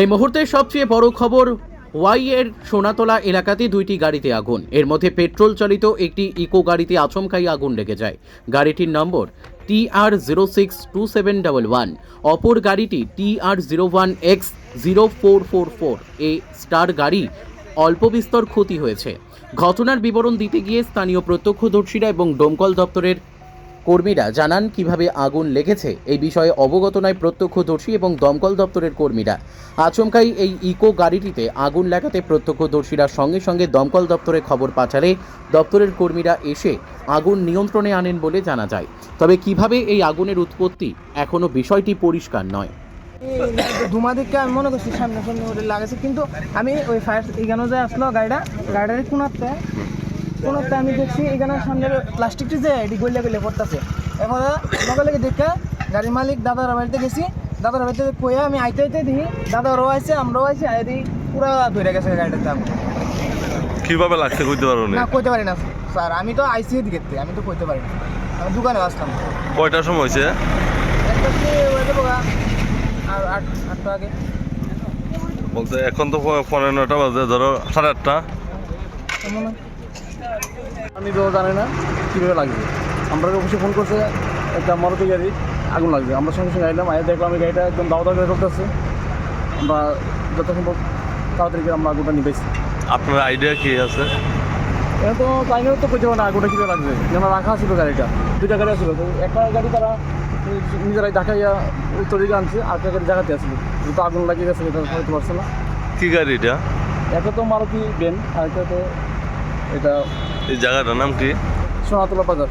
এই মুহূর্তে সবচেয়ে বড় খবর ওয়াই এর সোনাতলা এলাকাতে দুইটি গাড়িতে আগুন। এর মধ্যে পেট্রোল চালিত একটি ইকো গাড়িতে আচমকাই আগুন লেগে যায়। গাড়িটির নম্বর T R zero six two seven double one, অপর গাড়িটি T R zero one X zero four four four, এ স্টার গাড়ি অল্প বিস্তর ক্ষতি হয়েছে। ঘটনার বিবরণ দিতে গিয়ে স্থানীয় প্রত্যক্ষদর্শীরা এবং দমকল দপ্তরের কর্মীরা জানান কীভাবে আগুন লেগেছে, এই বিষয়ে অবগত নয় প্রত্যক্ষদর্শী এবং দমকল দপ্তরের কর্মীরা। আচমকাই এই ইকো গাড়িটিতে আগুন লাগাতে প্রত্যক্ষদর্শীরা সঙ্গে সঙ্গে দমকল দপ্তরে খবর পাঠালে দপ্তরের কর্মীরা এসে আগুন নিয়ন্ত্রণে আনেন বলে জানা যায়। তবে কীভাবে এই আগুনের উৎপত্তি এখনও বিষয়টি পরিষ্কার নয়। ধুমা দিকে আমি মনে করছি সামনে সামনে লাগাছে কিন্তু আমি ওই ফায়ার এখানে যে আসলো গাড়িটা গাড়ির কোনাতে কোনাতে আমি দেখছি এখানে সামনে প্লাস্টিকটি যে এটি গলিয়া গলিয়া পড়তেছে এখন লগে লগে দেখে গাড়ির মালিক দাদার বাড়িতে গেছি দাদার বাড়িতে কয়ে আমি আইতে আইতে দেখি দাদারও আইছে আমরাও আইছি আই দিই পুরা ধরে গেছে গাড়িটাতে আগুন। কীভাবে লাগছে বুঝতে পারো না? কইতে পারি না স্যার। আমি তো আইসি দিকে আমি তো কইতে পারি না। আমি দোকানে আসলাম। কয়টার সময় হয়েছে? হয়ে আর আট আটটা আগে। বলতে এখন তো পনেরো নটা বাজে ধরো সাড়ে আটটা। তো জানি না কীভাবে লাগবে। আমরা অফিসে ফোন করছে একটা মারুতি গাড়ি আগুন লাগবে। আমরা সঙ্গে সঙ্গে আইলাম আয় দেখলাম এই গাড়িটা একদম দাওয়া দাওয়া করে করতেছে আমরা যত সম্ভব তাড়াতাড়ি করে আমরা আগুনটা নিবেছি আপনার আইডিয়া কি আছে? এটা তো চাইনাও তো করতে পারে না আগুনটা কীভাবে লাগবে? যেমন রাখা ছিল গাড়িটা দুইটা গাড়ি আসছিল তো একটা গাড়ি তারা নিজেরাই ঢাকাইয়া উত্তর দিকে আনছে আর একটা গাড়ি জায়গাতে আসছিল তো আগুন লাগিয়ে গেছে এটা হইতে পারছে না। কি গাড়ি এটা একটা তো মারুতি বেন আর একটা তো এটা এই জায়গাটার নাম কি? সোনাতলা বাজার।